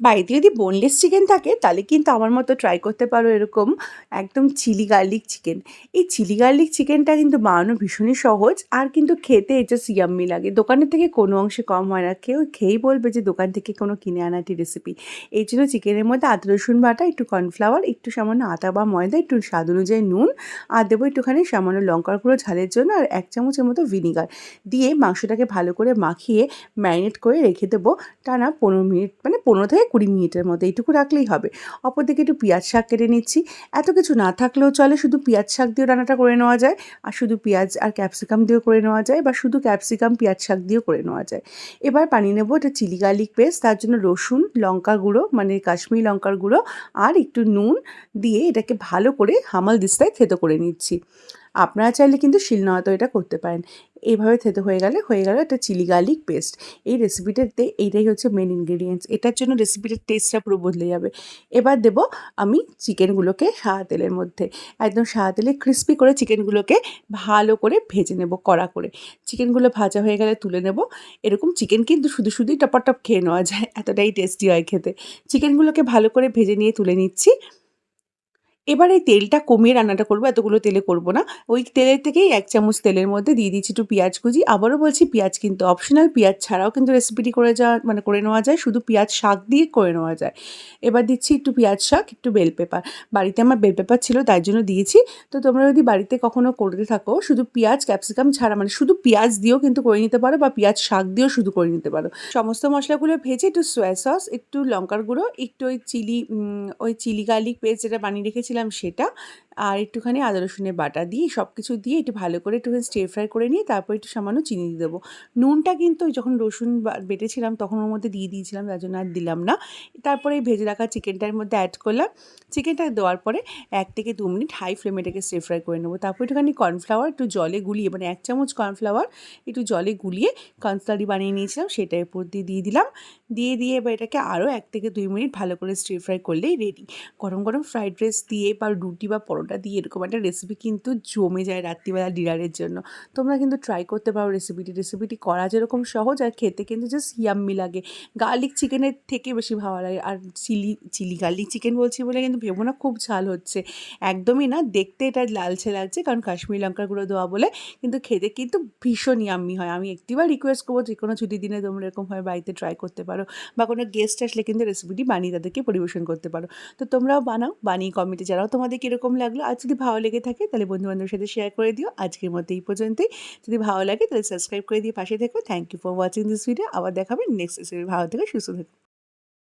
বাড়িতে যদি boneless chicken থাকে, তাহলে কিন্তু আমার মতো ট্রাই করতে পারো এরকম একদম চিলি গার্লিক চিকেন এই চিলি গার্লিক চিকেনটা কিন্তু বানানো ভীষণই সহজ, আর কিন্তু খেতে এটা সিয়াম্মি লাগে। দোকানের থেকে কোনো অংশে কম হয় না। কেউ খেয়েই বলবে যে দোকান থেকে কোনো কিনে আনাটি রেসিপি এই জন্য চিকেনের মধ্যে আদা, রসুন বাটা, একটু কর্নফ্লাওয়ার একটু সামান্য আটা বা ময়দা, একটু স্বাদ অনুযায়ী নুন, আর দেবো একটুখানি সামান্য লঙ্কার গুঁড়ো ঝালের জন্য আর এক চামচের মতো ভিনিগার দিয়ে মাংসটাকে ভালো করে মাখিয়ে ম্যারিনেট করে রেখে দেবো টানা পনেরো মিনিট মানে পনেরো থেকে কুড়ি মিনিটের মধ্যে এইটুকু রাখলেই হবে। অপরদিকে একটু পেঁয়াজ শাক কেটে নিচ্ছি। এত কিছু না থাকলেও চলে, শুধু পেঁয়াজ শাক দিয়েও রান্নাটা করে নেওয়া যায় আর শুধু পেঁয়াজ আর ক্যাপসিকাম দিয়েও করে নেওয়া যায় বা শুধু ক্যাপসিকাম, পেঁয়াজ শাক দিয়েও করে নেওয়া যায়। এবার পানি নেব এটা চিলি গার্লিক পেস্ট, তার জন্য রসুন, লঙ্কা গুঁড়ো মানে কাশ্মীরি লঙ্কার গুঁড়ো আর একটু নুন দিয়ে এটাকে ভালো করে হামাল দিস্তায় থেতো করে নিচ্ছি। আপনারা চাইলে কিন্তু শিলনোড়াতেও এটা করতে পারেন। এইভাবে থেতো হয়ে গেলে, হয়ে গেল একটা চিলি গার্লিক পেস্ট এই রেসিপিটাতে এইটাই হচ্ছে মেন ইনগ্রিডিয়েন্টস এটার জন্য রেসিপিটার টেস্টটা পুরো বদলে যাবে। এবার দেব আমি চিকেনগুলোকে সাদা তেলের মধ্যে। একদম সাদা তেলে ক্রিস্পি করে চিকেনগুলোকে ভালো করে ভেজে নেব কড়া করে। চিকেনগুলো ভাজা হয়ে গেলে তুলে নেব। এরকম চিকেন কিন্তু শুধু শুধুই টপাটপ খেয়ে নেওয়া যায়। এতটাই টেস্টি হয় খেতে। চিকেনগুলোকে ভালো করে ভেজে নিয়ে তুলে নিচ্ছি। এবার এই তেলটা কমিয়ে রান্নাটা করব, এতগুলো তেলে করব না। ওই তেলের থেকেই এক চামচ তেলের মধ্যে দিয়ে দিচ্ছি একটু পেঁয়াজ কুচি। আবারও বলছি পেঁয়াজ কিন্তু অপশনাল পেঁয়াজ ছাড়াও কিন্তু রেসিপিটি করে যাওয়া মানে করে নেওয়া যায়। শুধু পেঁয়াজ শাক দিয়ে করে নেওয়া যায়। এবার দিচ্ছি একটু পেঁয়াজ শাক, একটু বেল পেপার বাড়িতে আমার বেল পেপার ছিল, তাই জন্য দিয়েছি। তো তোমরা যদি বাড়িতে কখনো করতে থাকো, শুধু পেঁয়াজ ক্যাপসিকাম ছাড়া মানে শুধু পেঁয়াজ দিয়েও কিন্তু করে নিতে পারো বা পেঁয়াজ শাক দিয়েও শুধু করে নিতে পারো। সমস্ত মশলাগুলো ভেজে একটু সোয়া সস একটু লঙ্কার গুঁড়ো, একটু ওই চিলি ওই চিলি গার্লিক পেস্ট যেটা বানিয়ে রেখেছিলাম সেটা। আর একটুখানি আদা, রসুনের বাটা দিয়ে সব কিছু দিয়ে একটু ভালো করে একটুখানি স্টির ফ্রাই করে নিয়ে তারপর একটু সামান্য চিনি দিয়ে দেবো। নুনটা কিন্তু যখন রসুন বেটেছিলাম তখন ওর মধ্যে দিয়ে দিয়েছিলাম, তার জন্য আর দিলাম না। তারপরে এই ভেজে রাখা চিকেনটার মধ্যে অ্যাড করলাম। চিকেনটা দেওয়ার পরে এক থেকে দু মিনিট হাই ফ্লেমে এটাকে স্টির ফ্রাই করে নেব। তারপর একটুখানি কর্নফ্লাওয়ার একটু জলে গুলিয়ে মানে এক চামচ কর্নফ্লাওয়ার একটু জলে গুলিয়ে কর্নস্লারি বানিয়ে নিয়েছিলাম, সেটার উপর দিয়ে দিয়ে দিলাম। দিয়ে দিয়ে এবার এটাকে আরও এক থেকে দুই মিনিট ভালো করে স্টির ফ্রাই করলেই রেডি গরম গরম ফ্রাইড রাইস দিয়ে বা রুটি বা পরোটা দিয়ে এরকম একটা রেসিপি কিন্তু জমে যায় রাত্রিবেলা ডিনারের জন্য। তোমরা কিন্তু ট্রাই করতে পারো রেসিপিটি রেসিপিটি করা যেরকম সহজ আর খেতে কিন্তু জাস্ট ইয়াম্মি লাগে। গার্লিক চিকেনের থেকে বেশি ভালো লাগে। আর চিলি চিলি গার্লিক চিকেন বলছি বলে কিন্তু ভেবো না, খুব ঝাল হচ্ছে। একদমই না, দেখতে এটা লালচে লাগছে, কারণ কাশ্মীরি লঙ্কার গুঁড়ো দেওয়া বলে কিন্তু খেতে কিন্তু ভীষণ ইয়াম্মি হয়। আমি একটিবার রিকোয়েস্ট করব, যে কোনো ছুটির দিনে তোমরা এরকমভাবে বাড়িতে ট্রাই করতে পারো বা কোনো গেস্ট আসলে কিন্তু রেসিপিটি বানিয়ে তাদেরকে পরিবেশন করতে পারো। তো তোমরাও বানাও, বানিয়ে কমেন্টে জানাও তোমাদের কীরকম লাগল। আর যদি ভালো লেগে থাকে তাহলে বন্ধু বান্ধবের সাথে শেয়ার করে দিও। আজকের মতো এই পর্যন্তই। যদি ভালো লাগে তাহলে সাবস্ক্রাইব করে দিয়ে পাশে থেকো। Thank you for watching this video আবার দেখাবেন নেক্সট ভালো থেকে, সুস্থ থেকো।